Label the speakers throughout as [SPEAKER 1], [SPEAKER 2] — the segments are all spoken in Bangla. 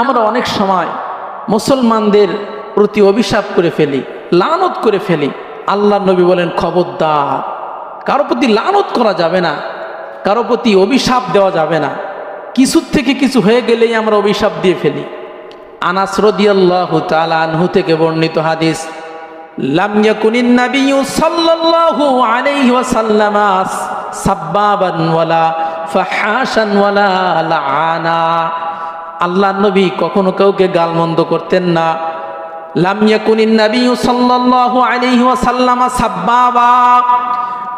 [SPEAKER 1] আমরা অনেক সময় মুসলমানদের প্রতি অভিশাপ করে ফেলি, লানত করে ফেলি। আল্লাহ নবী বলেন, খবরদার, কারও প্রতি লানত করা যাবে না, কারও প্রতি অভিশাপ দেওয়া যাবে না। কিছুর থেকে কিছু হয়ে গেলেই আমরা অভিশাপ দিয়ে ফেলি। আনাস রদিয়াল্লাহু থেকে বর্ণিত হাদিস, লাম সাল্লাল্লাহু সাব্বাবান ওয়ালা ফাহাশান ওয়ালা লাআনা। আল্লাহর নবী কখনো কাউকে গালমন্দ করতেন না।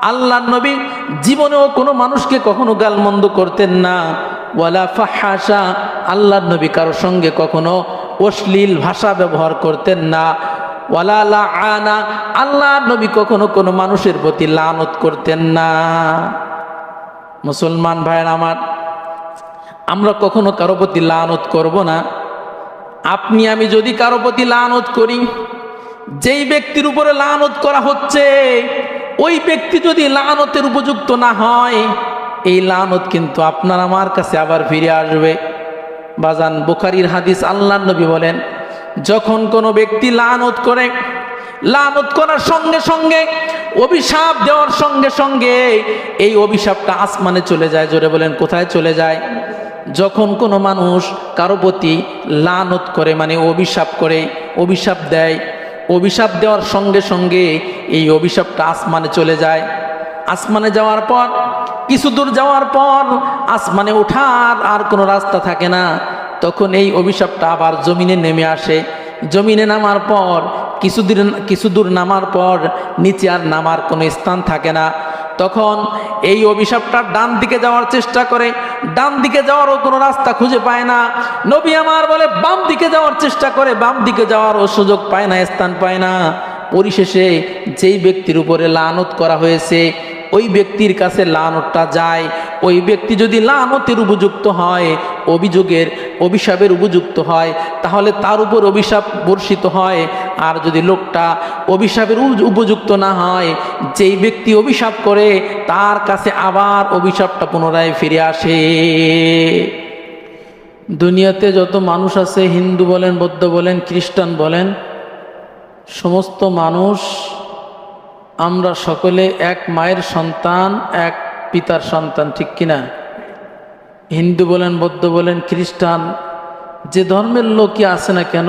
[SPEAKER 1] আল্লাহর নবী জীবনেও কোনো মানুষকে কখনো গালমন্দ করতেন না। ওয়ালা ফাহাশা, আল্লাহর নবী কারোর সঙ্গে কখনো অশ্লীল ভাষা ব্যবহার করতেন না। ওয়ালা লাআনা, আল্লাহর নবী কখনো কোনো মানুষের প্রতি লানত করতেন না। মুসলমান ভাইয়ের আমার আমরা কখনো কারও প্রতি লানত করব না। আপনি, আমি যদি কারও প্রতি লানত করি, যেই ব্যক্তির উপরে লানত করা হচ্ছে, ওই ব্যক্তি যদি লানতের উপযুক্ত না হয়, এই লানত কিন্তু আপনার আমার কাছে আবার ফিরে আসবে। বাজান, বুখারির হাদিস আল্লাহ নবী বলেন, যখন কোনো ব্যক্তি লানত করে, লানত করার সঙ্গে সঙ্গে, অভিশাপ দেওয়ার সঙ্গে সঙ্গে, এই অভিশাপটা আসমানে চলে যায়, জোরে বলেন, কোথায় চলে যায়? যখন কোনো মানুষ কারও প্রতি লানত করে মানে অভিশাপ করে, অভিশাপ দেয়, অভিশাপ দেওয়ার সঙ্গে সঙ্গে এই অভিশাপটা আসমানে চলে যায়। আসমানে যাওয়ার পর, কিছু দূর যাওয়ার পর আসমানে ওঠার আর কোনো রাস্তা থাকে না। তখন এই অভিশাপটা আবার জমিনে নেমে আসে। জমিনে নামার পর, কিছু দূর কিছু দূর নামার পর নিচে আর নামার কোনো স্থান থাকে না। তখন এই অভিশাপটা ডান দিকে যাওয়ার চেষ্টা করে, ডান দিকে যাওয়ারও কোনো রাস্তা খুঁজে পায় না। নবী আমার বলে, বাম দিকে যাওয়ার চেষ্টা করে, বাম দিকে যাওয়ারও সুযোগ পায় না, স্থান পায় না। পরিশেষে যেই ব্যক্তির উপরে লানত করা হয়েছে, ওই ব্যক্তির কাছে লানতটা যায়। ওই ব্যক্তি যদি লানতের উপযুক্ত হয়, অভিযোগের, অভিশাপের উপযুক্ত হয়, তাহলে তার উপর অভিশাপ বর্ষিত হয়। আর যদি লোকটা অভিশাপের উপযুক্ত না হয়, যেই ব্যক্তি অভিশাপ করে, তার কাছে আবার অভিশাপটা পুনরায় ফিরে আসে। দুনিয়াতে যত মানুষ আছে, হিন্দু বলেন, বৌদ্ধ বলেন, খ্রিস্টান বলেন, সমস্ত মানুষ, আমরা সকলে এক মায়ের সন্তান, এক পিতার সন্তান, ঠিক কিনা? হিন্দু বলেন, বৌদ্ধ বলেন, খ্রিস্টান, যে ধর্মের লোকই আছে না কেন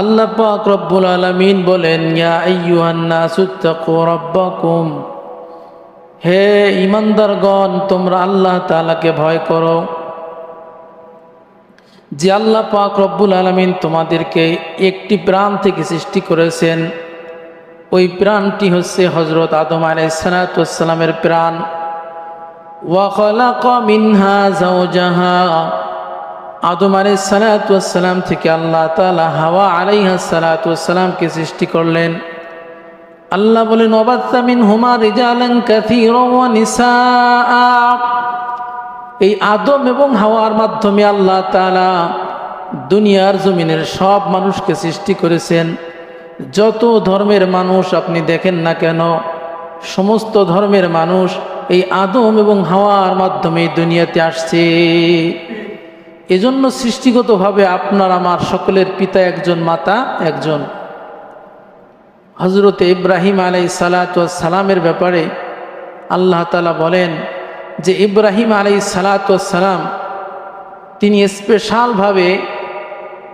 [SPEAKER 1] আল্লাহ পাক রব্বুল আলামিন বলেন হে ইমানদারগণ তোমরা আল্লাহ তাআলাকে ভয় করো। যে আল্লাহ পাক রব্বুল আলামিন তোমাদেরকে একটি প্রাণ থেকে সৃষ্টি করেছেন, ওই প্রাণটি হচ্ছে হজরত আদম আলাইসালামের প্রাণ। ওয়াখলাক মিনহা জাওজাহা আদম আলাইসালাম থেকে আল্লাহ তালা হাওয়া আলাইহা সালাতামকে সৃষ্টি করলেন। আল্লাহ বলেন ওবাত্তামিন হুমা রিজালান কাথীরা ওয়া নিসাআ। এই আদম এবং হাওয়ার মাধ্যমে আল্লাহ তালা দুনিয়ার জমিনের সব মানুষকে সৃষ্টি করেছেন। যত ধর্মের মানুষ আপনি দেখেন না কেন, সমস্ত ধর্মের মানুষ এই আদম এবং হাওয়ার মাধ্যমে দুনিয়াতে আসছে। এজন্য সৃষ্টিগতভাবে আপনার আমার সকলের পিতা একজন, মাতা একজন। হজরত ইব্রাহিম আলাই সালামের ব্যাপারে আল্লাহ তালা বলেন যে ইব্রাহিম আলাই সালাম তিনি স্পেশালভাবে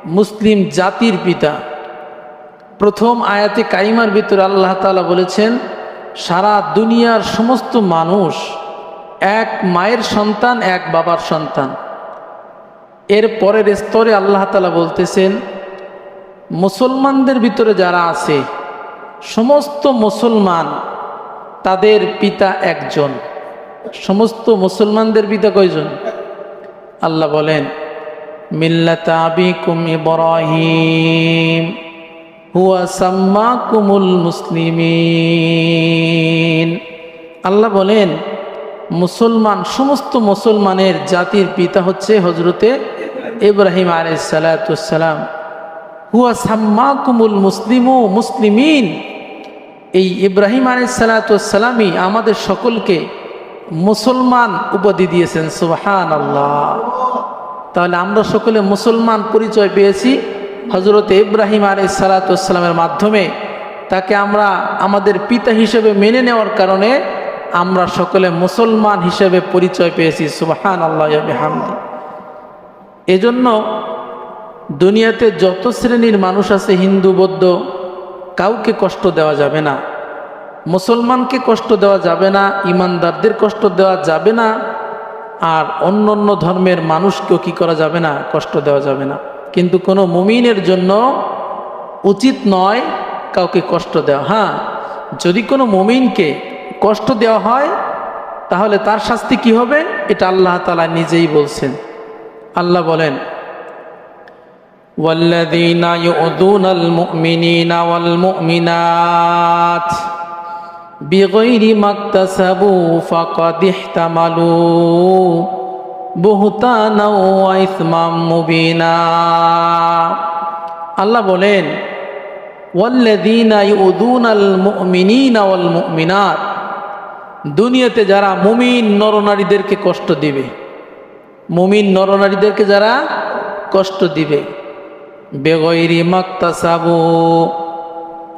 [SPEAKER 1] মুসলিম জাতির পিতা। প্রথম আয়াতে কাইমার ভিতরে আল্লাহ তালা বলেছেন, সারা দুনিয়ার সমস্ত মানুষ এক মায়ের সন্তান, এক বাবার সন্তান। এর পরের স্তরে আল্লাহ তালা বলতেছেন, মুসলমানদের ভিতরে যারা আছে, সমস্ত মুসলমান তাদের পিতা একজন, সমস্ত মুসলমানদের পিতা কয়জন? আল্লাহ বলেন হুয়া আল্লাহ বলেন, মুসলমান, সমস্ত মুসলমানের জাতির পিতা হচ্ছে হজরতে ইব্রাহিম আলাইসালাম হুয়া সাম্মাকুমুল মুসলিমু মুসলিমিন। এই ইব্রাহিম আলাইসালাতামই আমাদের সকলকে মুসলমান উপাধি দিয়েছেন সুবাহান আল্লাহ তাহলে আমরা সকলে মুসলমান পরিচয় পেয়েছি হজরত ইব্রাহিম আলাইসালাতামের মাধ্যমে। তাকে আমরা আমাদের পিতা হিসেবে মেনে নেওয়ার কারণে আমরা সকলে মুসলমান হিসেবে পরিচয় পেয়েছি সুবাহান আল্লাহ হামদি এজন্য দুনিয়াতে যত শ্রেণির মানুষ আছে, হিন্দু, বৌদ্ধ, কাউকে কষ্ট দেওয়া যাবে না। মুসলমানকে কষ্ট দেওয়া যাবে না, ইমানদারদের কষ্ট দেওয়া যাবে না, আর অন্য অন্য ধর্মের মানুষকেও কি করা যাবে না, কষ্ট দেওয়া যাবে না। কিন্তু কোনো মুমিনের জন্য উচিত নয় কাউকে কষ্ট দেওয়া। হ্যাঁ যদি কোনো মুমিনকে কষ্ট দেওয়া হয়, তাহলে তার শাস্তি কি হবে? এটা আল্লাহ তালা নিজেই বলছেন। আল্লাহ বলেন والذين يؤذون المؤمنين والمؤمنات بغير ما اكتسبوا فقد احتملوا بهتانا وإثما مبينا আল্লাহ বলেন ওয়াল্লাযীনা ইউযুনাল মুমিনিনা ওয়াল মুমিনাত দুনিয়াতে যারা মুমিন নরনারীদেরকে কষ্ট দিবে মুমিন নরনারীদেরকে যারা কষ্ট দিবে। বেগৈরি মাক্তাসাবু।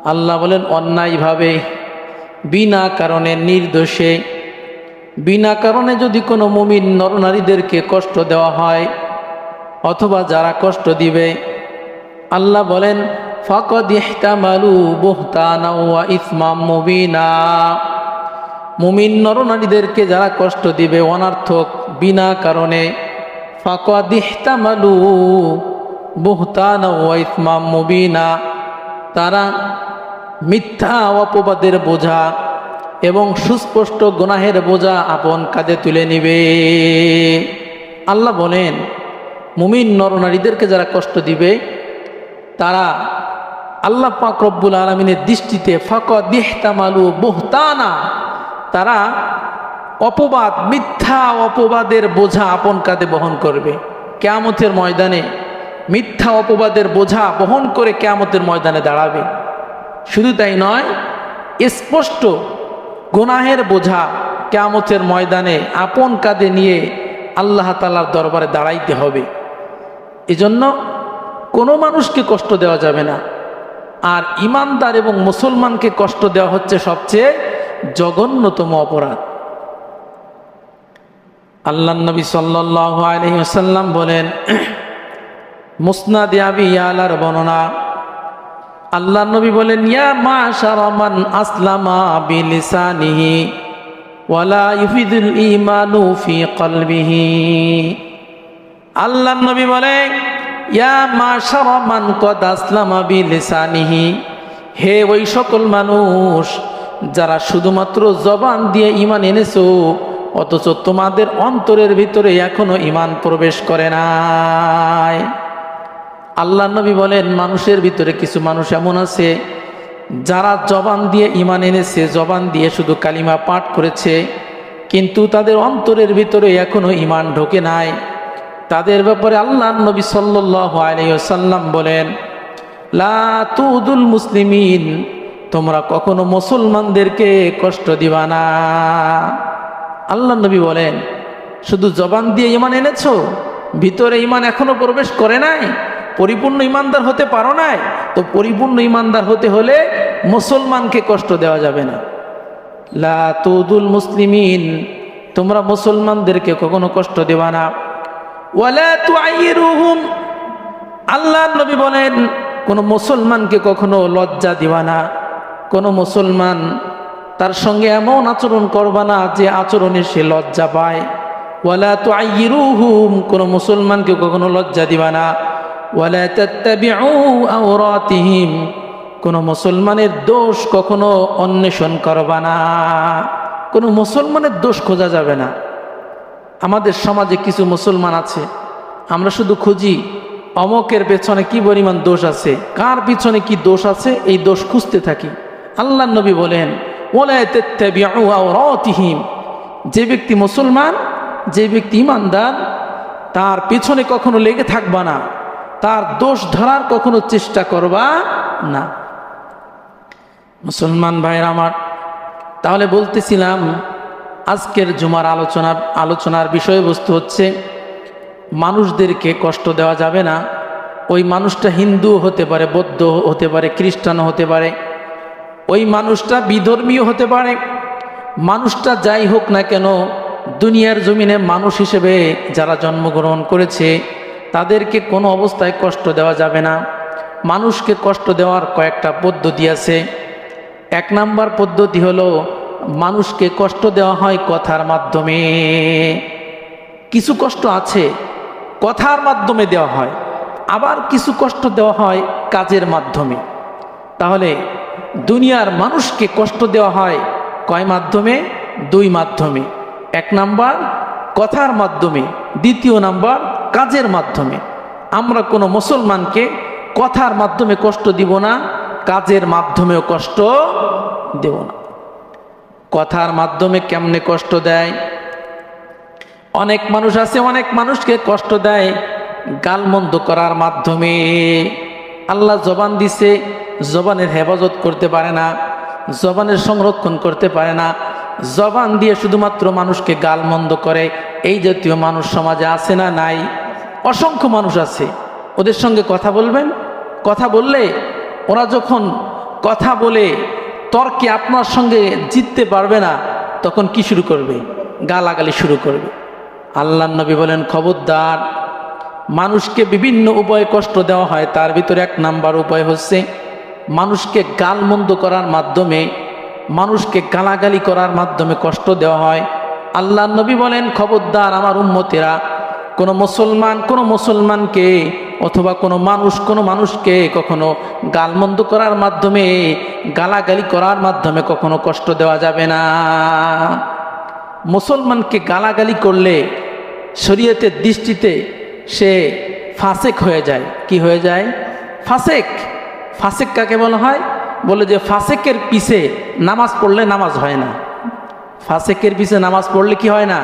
[SPEAKER 1] আল্লাহ বলেন, অন্যায়ভাবে, বিনা কারণে, নির্দোষে, বিনা কারণে যদি কোনো মুমিন নরনারীদেরকে কষ্ট দেওয়া হয়, অথবা যারা কষ্ট দিবে, আল্লাহ বলেন, ফকদ ইহতামালু বুহতানা ওয়া ইসমাম মুবিনা। মুমিন নরনারীদেরকে যারা কষ্ট দিবে অনার্থক বিনা কারণে। ফকদ ইহতামালু বুহতানা ওয়া ইসমাম মুবিনা। তারা মিথ্যা অপবাদের বোঝা এবং সুস্পষ্ট গুনাহের বোঝা আপন কাঁধে তুলে নিবে। আল্লাহ বলেন, মুমিন নরনারীদেরকে যারা কষ্ট দিবে, তারা আল্লাহ পাক রব্বুল আলমিনের দৃষ্টিতে ফক দিহতামালু বহুতানা তারা অপবাদ, মিথ্যা অপবাদের বোঝা আপন কাঁধে বহন করবে। কেয়ামতের ময়দানে মিথ্যা অপবাদের বোঝা বহন করে কেয়ামতের ময়দানে দাঁড়াবে। শুধু তাই নয়, স্পষ্ট গুনাহের বোঝা কেয়ামতের ময়দানে আপন কাঁধে নিয়ে আল্লাহ তালার দরবারে দাঁড়াইতে হবে। এজন্য কোনো মানুষকে কষ্ট দেওয়া যাবে না। আর ইমানদার এবং মুসলমানকে কষ্ট দেওয়া হচ্ছে সবচেয়ে জঘন্যতম অপরাধ। আল্লাহ নবী সাল্লাহ আলহিহাসাল্লাম বলেন, মুসনাদ আবি ইয়ালার বর্ণনা আল্লাহ নবী বলেন, ইয়া মা শারামান আসলামা বিলিসানিহি ওয়ালা ইউফিদুল ইমানু ফি কলবিহি। আল্লাহ নবী বলে ইয়া মা শারামান কদ আসলামা বিলিসানিহি। হে ওই সকল মানুষ যারা শুধুমাত্র জবান দিয়ে ইমান এনেছো, অথচ তোমাদের অন্তরের ভিতরে এখনও ইমান প্রবেশ করে নাই। আল্লাহ নবী বলেন, মানুষের ভিতরে কিছু মানুষ এমন আছে, যারা জবান দিয়ে ইমান এনেছে, জবান দিয়ে শুধু কালিমা পাঠ করেছে, কিন্তু তাদের অন্তরের ভিতরে এখনও ইমান ঢোকে নাই। তাদের ব্যাপারে আল্লাহ নবী সাল্লাহ আলাইসাল্লাম বলেন, লা তুদুল মুসলিমিন তোমরা কখনো মুসলমানদেরকে কষ্ট দিবা না। আল্লাহ নবী বলেন, শুধু জবান দিয়ে ইমান এনেছো? ভিতরে ইমান এখনও প্রবেশ করে নাই? পরিপূর্ণ ইমানদার হতে পারো নাই? তো পরিপূর্ণ ইমানদার হতে হলে মুসলমানকে কষ্ট দেওয়া যাবে না। লা তুদুল মুসলিমিন, তোমরা মুসলমানদেরকে কখনো কষ্ট দেবা না। আল্লাহ নবী বলেন, কোন মুসলমানকে কখনো লজ্জা দিবা না। কোন মুসলমান তার সঙ্গে এমন আচরণ করবা না যে আচরণে সে লজ্জা পায়। ওয়ালা তো আইরুহুম কোনো মুসলমানকে কখনো লজ্জা দিবা না। ওয়ালা কোনো মুসলমানের দোষ কখনো অন্বেষণ করবা না। কোনো মুসলমানের দোষ খোঁজা যাবে না। আমাদের সমাজে কিছু মুসলমান আছে, আমরা শুধু খুঁজি অমকের পেছনে কি পরিমাণ দোষ আছে, কার পিছনে কি দোষ আছে, এই দোষ খুঁজতে থাকি। আল্লাহ নবী বলেন যে ব্যক্তি মুসলমান, যে ব্যক্তি ইমানদার, তার পিছনে কখনো লেগে থাকবা না, তার দোষ ধরার কখনো চেষ্টা করবা না। মুসলমান ভাইয়ের আমার, তাহলে বলতেছিলাম, আজকের জুমার আলোচনা, আলোচনার বিষয়বস্তু হচ্ছে, মানুষদেরকে কষ্ট দেওয়া যাবে না। ওই মানুষটা হিন্দু হতে পারে বৌদ্ধ হতে পারে, খ্রিস্টানও হতে পারে। ওই মানুষটা বিধর্মীয় হতে পারে। মানুষটা যাই হোক না কেন, দুনিয়ার জমিনে মানুষ হিসেবে যারা জন্মগ্রহণ করেছে, তাদেরকে কোনো অবস্থায় কষ্ট দেওয়া যাবে না। মানুষকে কষ্ট দেওয়ার কয়েকটা পদ্ধতি আছে। এক নাম্বার পদ্ধতি হলো, মানুষকে কষ্ট দেওয়া হয় কথার মাধ্যমে। কিছু কষ্ট আছে, কথার মাধ্যমে দেওয়া হয়। আবার কিছু কষ্ট দেওয়া হয় কাজের মাধ্যমে। তাহলে দুনিয়ার মানুষকে কষ্ট দেওয়া হয় কয় মাধ্যমে? দুই মাধ্যমে। এক নাম্বার, কথার মাধ্যমে। দ্বিতীয় নাম্বার, কাজের মাধ্যমে। আমরা কোনো মুসলমানকে কথার মাধ্যমে কষ্ট দিব না, কাজের মাধ্যমেও কষ্ট দেব না। কথার মাধ্যমে কেমনে কষ্ট দেয়? অনেক মানুষ আছে, অনেক মানুষকে কষ্ট দেয় গালমন্দ করার মাধ্যমে। আল্লাহ জবান দিছে জবানের হেফাজত করতে পারে না, জবানের সংরক্ষণ করতে পারে না, জবান দিয়ে শুধুমাত্র মানুষকে গালমন্দ করে, এই জাতীয় মানুষ সমাজে আছে না নাই? অসংখ্য মানুষ আছে। ওদের সঙ্গে কথা বলবেন? কথা বললে ওরা যখন কথা বলে তর্কে আপনার সঙ্গে জিততে পারবে না, তখন কি শুরু করবে? গালাগালি শুরু করবে। আল্লাহ নবী বলেন, খবরদার, মানুষকে বিভিন্ন উপায়ে কষ্ট দেওয়া হয়, তার ভিতরে এক নাম্বার উপায় হচ্ছে মানুষকে গালমন্দ করার মাধ্যমে, মানুষকে গালাগালি করার মাধ্যমে কষ্ট দেওয়া হয়। আল্লাহ নবী বলেন, খবরদার আমার উম্মতেরা, কোনো মুসলমান কোনো মুসলমানকে অথবা কোনো মানুষ কোনো মানুষকে কখনো গালমন্দ করার মাধ্যমে, গালাগালি করার মাধ্যমে কখনো কষ্ট দেওয়া যাবে না। মুসলমানকে গালাগালি করলে শরীয়তের দৃষ্টিতে সে ফাসেক হয়ে যায়। কি হয়ে যায়? ফাসেক। ফাসেক কাকে বলা হয়? বলে যে ফাসেকের পিছে নামাজ পড়লে নামাজ হয় না। ফাসেকের পিছে নামাজ পড়লে কি হয় না?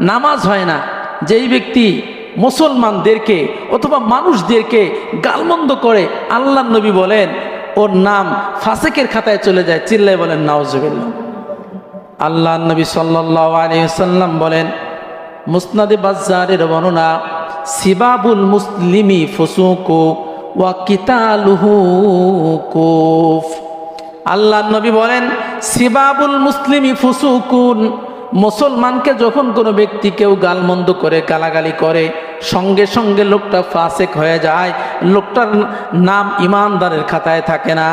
[SPEAKER 1] নামাজ হয় না। যেই ব্যক্তি মুসলমানদেরকে অথবা মানুষদেরকে গালমন্দ করে আল্লাহ নবী বলেন, ওর নাম ফাসেকের খাতায় চলে যায়, চিল্লায় বলেন নাওজবিল্লা আল্লাহ নবী সাল্লাম বলেন, মুসনাদে বাজারের বর্ণনা, সিবাবুল মুসলিমি ফসুকু ওয়া কিতালুহু কুফ। আল্লাহ নবী বলেন, সিবাবুল মুসলিমি ফুসুকুন, মুসলমানকে যখন কোনো ব্যক্তি কেউ গালমন্দ করে, গালাগালি করে, সঙ্গে সঙ্গে লোকটা ফাসেক হয়ে যায়, লোকটার নাম ইমানদারের খাতায় থাকে না।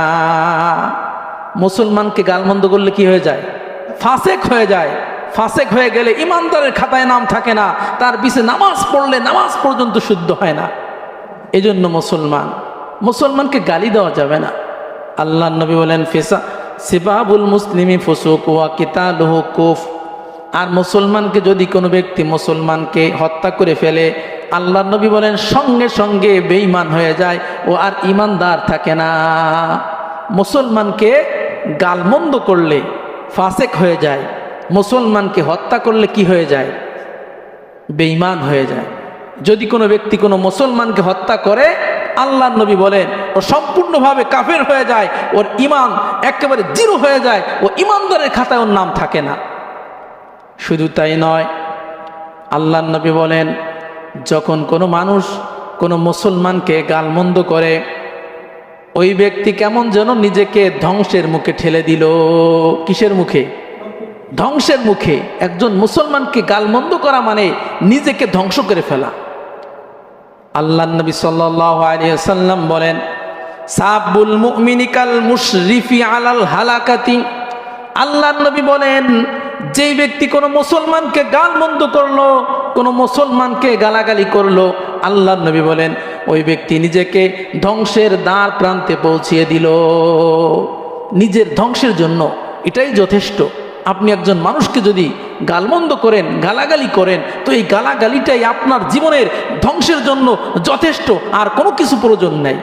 [SPEAKER 1] মুসলমানকে গালমন্দ করলে কি হয়ে যায়? ফাসেক হয়ে যায়। ফাসেক হয়ে গেলে ইমানদারের খাতায় নাম থাকে না, তার পিছে নামাজ পড়লে নামাজ পর্যন্ত শুদ্ধ হয় না। এজন্য মুসলমান, মুসলমানকে গালি দেওয়া যাবে না। আল্লাহ নবী বলেন, ফেসা, সিবাবুল মুসলিমি ফসুক ওয়া কিতালুহু কুফ। আর মুসলমানকে যদি কোনো ব্যক্তি মুসলমানকে হত্যা করে ফেলে আল্লাহ নবী বলেন, সঙ্গে সঙ্গে বেঈমান হয়ে যায় ও আর ইমানদার থাকে না। মুসলমানকে গালমন্দ করলে ফাসেক হয়ে যায়, মুসলমানকে হত্যা করলে কি হয়ে যায়? বেঈমান হয়ে যায়। যদি কোনো ব্যক্তি কোনো মুসলমানকে হত্যা করে আল্লাহ নবী বলেন, ও সম্পূর্ণভাবে কাফের হয়ে যায়, ওর ইমান একেবারে জিরো হয়ে যায়, ও ইমানদারের খাতায় ওর নাম থাকে না। শুধু তাই নয় আল্লাহ নবী বলেন, যখন কোনো মানুষ কোনো মুসলমানকে গালমন্দ করে, ওই ব্যক্তি কেমন যেন নিজেকে ধ্বংসের মুখে ঠেলে দিল। কিসের মুখে? ধ্বংসের মুখে একজন মুসলমানকে গালমন্দ করা মানে নিজেকে ধ্বংস করে ফেলা। আল্লাহ নবী সাল্লাম বলেন, সাবুল মুমিনিকাল মুশরিফি আলাল হালাকাতি। আল্লাহ নবী বলেন, যেই ব্যক্তি কোনো মুসলমানকে গালমন্দ করল, কোনো মুসলমানকে গালাগালি করল আল্লাহ নবী বলেন, ওই ব্যক্তি নিজেকে ধ্বংসের দ্বার প্রান্তে পৌঁছিয়ে দিল। নিজের ধ্বংসের জন্য এটাই যথেষ্ট। আপনি একজন মানুষকে যদি গালমন্দ করেন, গালাগালি করেন, তো এই গালাগালিটাই আপনার জীবনের ধ্বংসের জন্য যথেষ্ট, আর কোনো কিছু প্রয়োজন নেই।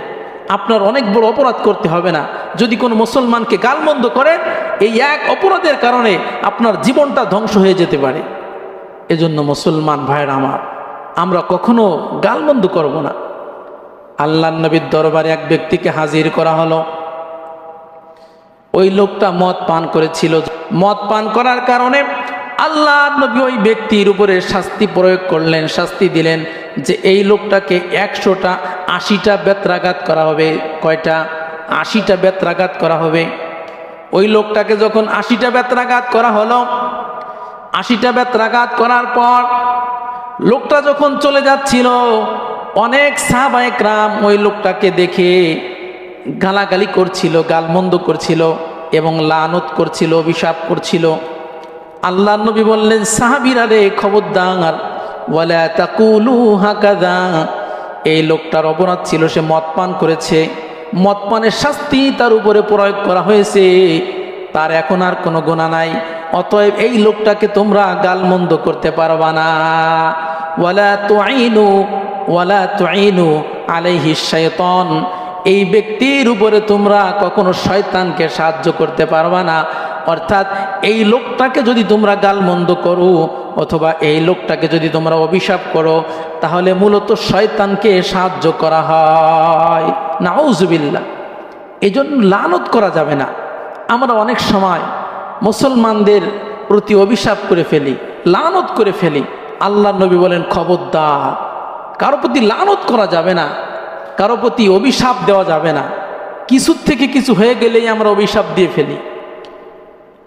[SPEAKER 1] আপনার অনেক বড় অপরাধ করতে হবে না। যদি কোনো মুসলমানকে গালমন্দ করেন, এই এক অপরাধের কারণে আপনার জীবনটা ধ্বংস হয়ে যেতে পারে। এজন্য মুসলমান ভাইয়ের আমার, আমরা কখনো গালমন্দ করব না। আল্লাহ নবীর দরবারে এক ব্যক্তিকে হাজির করা হলো। ওই লোকটা মদ পান করেছিল। মদ পান করার কারণে আল্লাহ নবী ওই ব্যক্তির উপরে শাস্তি প্রয়োগ করলেন, শাস্তি দিলেন যে এই লোকটাকে একশোটা আশিটা বেত্রাঘাত করা হবে, কয়টা? আশিটা বেত্রাঘাত করা হবে। ওই লোকটাকে যখন আশিটা বেত্রাঘাত করা হলো, আশিটা বেত্রাঘাত করার পর লোকটা যখন চলে যাচ্ছিল, অনেক সাহবায়করাম ওই লোকটাকে দেখে গালাগালি করছিল, গালমন্দ করছিল। এবং লানত করছিল, অভিশাপ করছিল। আল্লাহ নবী বললেন, সাহাবিরা রে, খবরদার, ওয়ালা তাকুলু হাকাদা এই লোকটার অপরাধ ছিল, সে মদ পান করেছে। মদ পানের শাস্তি তার উপরে প্রয়োগ করা হয়েছে। তার এখন আর কোনো গোনা নাই। অতএব এই লোকটাকে তোমরা গালমন্দ করতে পারবা না। ওয়ালা তুআইনু ওয়ালা তুআইনু আলাইহি শাইতান এই ব্যক্তির উপরে তোমরা কখনো শয়তানকে সাহায্য করতে পারবা না। অর্থাৎ এই লোকটাকে যদি তোমরা গালমন্দ করো, অথবা এই লোকটাকে যদি তোমরা অভিশাপ করো, তাহলে মূলত শয়তানকে সাহায্য করা হয়। নাউজুবিল্লা এই জন্য লানত করা যাবে না। আমরা অনেক সময় মুসলমানদের প্রতি অভিশাপ করে ফেলি, লানত করে ফেলি। আল্লাহ নবী বলেন, খবরদার। কারও প্রতি লানত করা যাবে না। কারও প্রতি অভিশাপ দেওয়া যাবে না। কিছুর থেকে কিছু হয়ে গেলেই আমরা অভিশাপ দিয়ে ফেলি।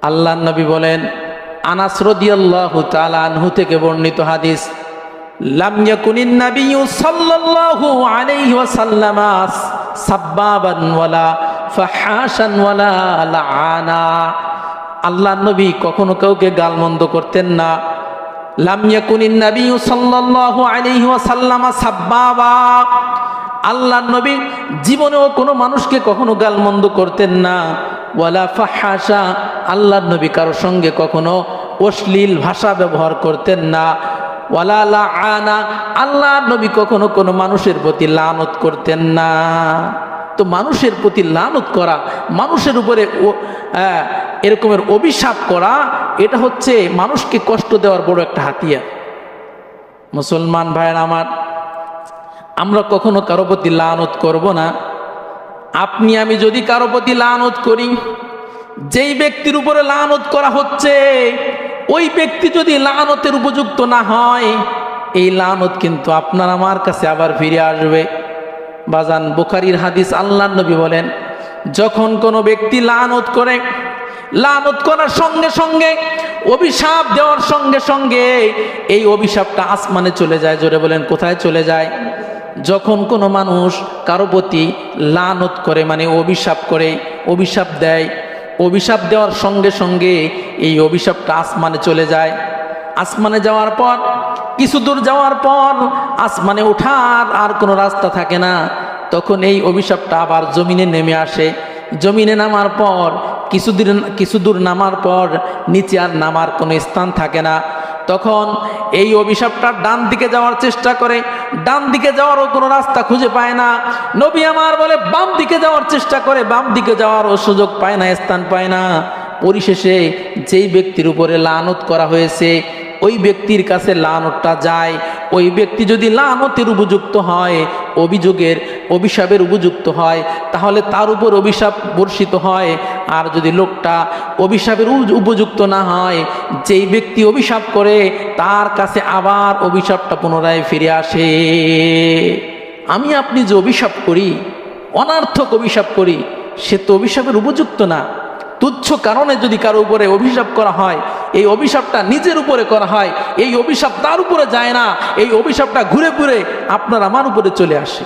[SPEAKER 1] আল্লাহ নবী বলেন, আনাস রদিয়াল্লাহু থেকে বর্ণিত হাদিস আল্লাহ নবী কখনো কাউকে গালমন্দ করতেন না। লাম ইয়াকুনিন নাবিয়্যু সাল্লাল্লাহু সাব্বাবা। আল্লাহ নবী জীবনেও কোনো মানুষকে কখনো গালমন্দ করতেন না। ওয়ালা ফাহাসা আল্লাহ নবী কারোর সঙ্গে কখনো অশ্লীল ভাষা ব্যবহার করতেন না। ওয়ালা আনা আল্লাহ নবী কখনো কোনো মানুষের প্রতি লানত করতেন না। তো মানুষের প্রতি লানত করা, মানুষের উপরে এরকমের অভিশাপ করা, এটা হচ্ছে মানুষকে কষ্ট দেওয়ার বড় একটা হাতিয়ার। মুসলমান ভাইয়ের আমার আমরা কখনো কারও প্রতি লানত করব না। আপনি, আমি যদি কারও প্রতি লানত করি, যেই ব্যক্তির উপরে লানত করা হচ্ছে, ওই ব্যক্তি যদি লানতের উপযুক্ত না হয়, এই লানত কিন্তু আপনার আমার কাছে আবার ফিরে আসবে। বাজান, বুখারির হাদিস আল্লাহ নবী বলেন, যখন কোনো ব্যক্তি লানত করে, লানত করার সঙ্গে সঙ্গে, অভিশাপ দেওয়ার সঙ্গে সঙ্গে, এই অভিশাপটা আসমানে চলে যায়, জোরে বলেন, কোথায় চলে যায়? যখন কোনো মানুষ কারও প্রতি লানত করে মানে অভিশাপ করে, অভিশাপ দেয়, অভিশাপ দেওয়ার সঙ্গে সঙ্গে এই অভিশাপটা আসমানে চলে যায়। আসমানে যাওয়ার পর, কিছু দূর যাওয়ার পর আসমানে ওঠার আর কোনো রাস্তা থাকে না। তখন এই অভিশাপটা আবার জমিনে নেমে আসে। জমিনে নামার পর কিছু দূর কিছু দূর নামার পর নিচে আর নামার কোনো স্থান থাকে না। তখন এই অভিশাপটা ডান দিকে যাওয়ার চেষ্টা করে, ডান দিকে যাওয়ারও কোনো রাস্তা খুঁজে পায় না। নবী আমার বলে, বাম দিকে যাওয়ার চেষ্টা করে, বাম দিকে যাওয়ারও সুযোগ পায় না, স্থান পায় না। পরিশেষে যেই ব্যক্তির উপরে লানত করা হয়েছে, ওই ব্যক্তির কাছে লানতটা যায়। ওই ব্যক্তি যদি লানতের উপযুক্ত হয়, অভিযোগের, অভিশাপের উপযুক্ত হয়, তাহলে তার উপর অভিশাপ বর্ষিত হয়। আর যদি লোকটা অভিশাপের উপযুক্ত না হয়, যেই ব্যক্তি অভিশাপ করে, তার কাছে আবার অভিশাপটা পুনরায় ফিরে আসে। আমি আপনি যে অভিশাপ করি, অনার্থক অভিশাপ করি, সে তো অভিশাপের উপযুক্ত না। তুচ্ছ কারণে যদি কারও উপরে অভিশাপ করা হয়, এই অভিশাপটা নিজের উপরে করা হয়, এই অভিশাপ তার উপরে যায় না, এই অভিশাপটা ঘুরে ঘুরে আপনার আমার উপরে চলে আসে।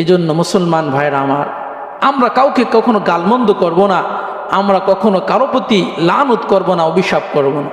[SPEAKER 1] এই জন্য মুসলমান ভাইরা আমার, আমরা কাউকে কখনো গালমন্দ করব না, আমরা কখনো কারও প্রতি লানত করব না, অভিশাপ করব না।